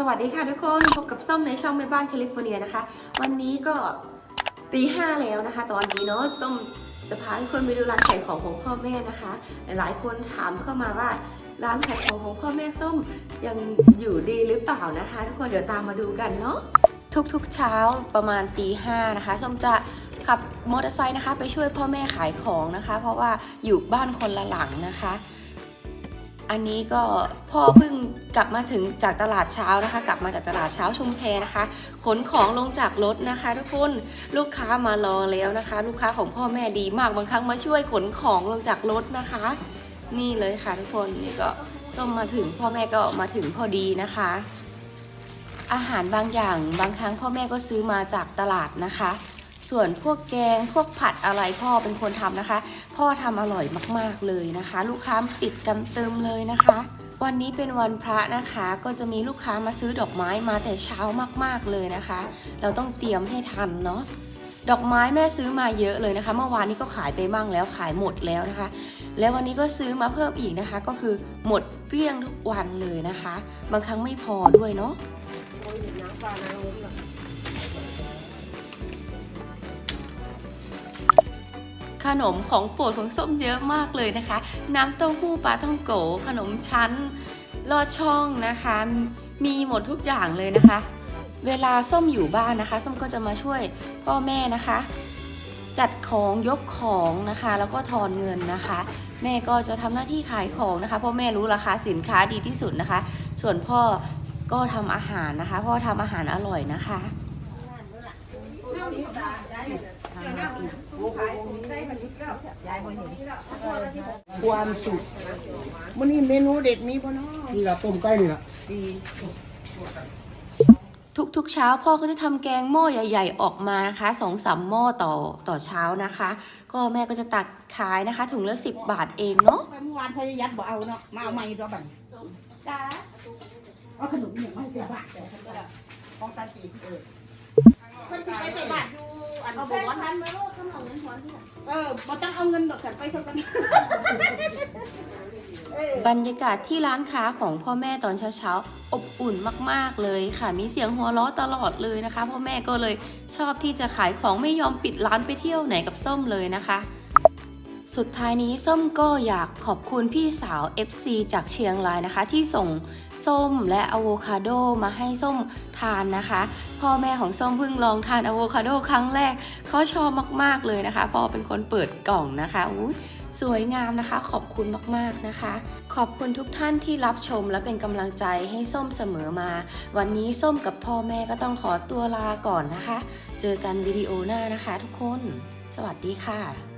สวัสดีค่ะทุกคน พบกับส้มในช่องแม่บ้านแคลิฟอร์เนียนะคะ วันนี้ก็ตีห้าแล้วนะคะ ตอนนี้เนาะส้มจะพาทุกคนไปดูร้านขายของของพ่อแม่นะคะ หลายคนถามเข้ามาว่าร้านขายของของพ่อแม่ส้มยังอยู่ดีหรือเปล่านะคะ ทุกคนเดี๋ยวตามมาดูกันเนาะทุกๆเช้าประมาณตีห้านะคะส้มจะขับมอเตอร์ไซค์นะคะ ไปช่วยพ่อแม่ขายของนะคะ เพราะว่าอยู่บ้านคนละหลังนะคะ อันนี้ก็พ่อเพิ่งกลับมาถึงจากตลาดเช้านะคะ กลับมาจากตลาดเช้าชุมแพนะคะ ขนของลงจากรถนะคะ ทุกคนลูกค้ามารอแล้วนะคะ ลูกค้าของพ่อแม่ดีมากบางครั้งมาช่วยขนของลงจากรถนะคะ นี่เลยค่ะทุกคนนี่ก็ส้มมาถึงพ่อแม่ก็มาถึงพอดีนะคะ อาหารบางอย่างบางครั้งพ่อแม่ก็ซื้อมาจากตลาดนะคะ ส่วนพวกแกงพวกผัดอะไรพ่อเป็นคนทำนะคะ พ่อทำอร่อยมากๆเลยนะคะ ลูกค้าติดกันเติมเลยนะคะ วันนี้เป็นวันพระนะคะ ก็จะมีลูกค้ามาซื้อดอกไม้มาแต่เช้ามากๆเลยนะคะ เราต้องเตรียมให้ทันเนาะดอกไม้แม่ซื้อมาเยอะเลยนะคะ เมื่อวานนี้ก็ขายไปบ้างแล้วขายหมดแล้วนะคะ แล้ววันนี้ก็ซื้อมาเพิ่มอีกนะคะ ก็คือหมดเกลี้ยงทุกวันเลยนะคะ บางครั้งไม่พอด้วยเนาะ ขนมของโปรดของส้มเยอะมากเลยนะคะ น้ำเต้าหู้ปลาท่องโกขนมชั้นลอดช่องนะคะ มีหมดทุกอย่างเลยนะคะ เวลาส้มอยู่บ้านนะคะ ส้มก็จะมาช่วยพ่อแม่นะคะ จัดของยกของนะคะ แล้วก็ทอนเงินนะคะ แม่ก็จะทำหน้าที่ขายของนะคะเพราะแม่รู้ราคาสินค้าดีที่สุดนะคะ ส่วนพ่อก็ทำอาหารนะคะ พ่อทำอาหารอร่อยนะคะ ความสุขมันนี่เมนูเด็ดมีพ่อน้อนี่ละต้มไก่นี่ละดีทุกๆเช้าพ่อก็จะทำแกงหม้อใหญ่ ๆ ออกมานะคะสองสามหม้อต่อต่อเช้านะคะ ก็แม่ก็จะตักขายนะคะ ถุงละสิบบาทเองเนาะเมื่อวานพยยัดบ่เอาเนาะมาเอาใหม่รอบบัดนจ้าเอาขนมเนี่ยมาให้ใส่บาทแต่ฉันก็ของตาตีเออ มันสิไปใส่บาทอยู่อันบอกว่าทันเลยเออบ่ต้องเอาเงินดอกฉันไปเท่ากันเออบรรยากาศที่ร้านค้าของพ่อแม่ตอนเช้าๆ อบอุ่นมากๆเลยค่ะ มีเสียงหัวเราะตลอดเลยนะคะ พ่อแม่ก็เลยชอบที่จะขายของไม่ยอมปิดร้านไปเที่ยวไหนกับส้มเลยนะคะ สุดท้ายนี้ส้มก็อยากขอบคุณพี่สาว FC จากเชียงรายนะคะ ที่ส่งส้มและอะโวคาโดมาให้ส้มทานนะคะ พ่อแม่ของส้มเพิ่งลองทานอะโวคาโดครั้งแรกเขาชอบมากๆเลยนะคะพ่อเป็นคนเปิดกล่องนะคะอุ๊ยสวยงามนะคะ ขอบคุณมากๆนะคะ ขอบคุณทุกท่านที่รับชมและเป็นกำลังใจให้ส้มเสมอมา วันนี้ส้มกับพ่อแม่ก็ต้องขอตัวลาก่อนนะคะ เจอกันวิดีโอหน้านะคะทุกคน สวัสดีค่ะ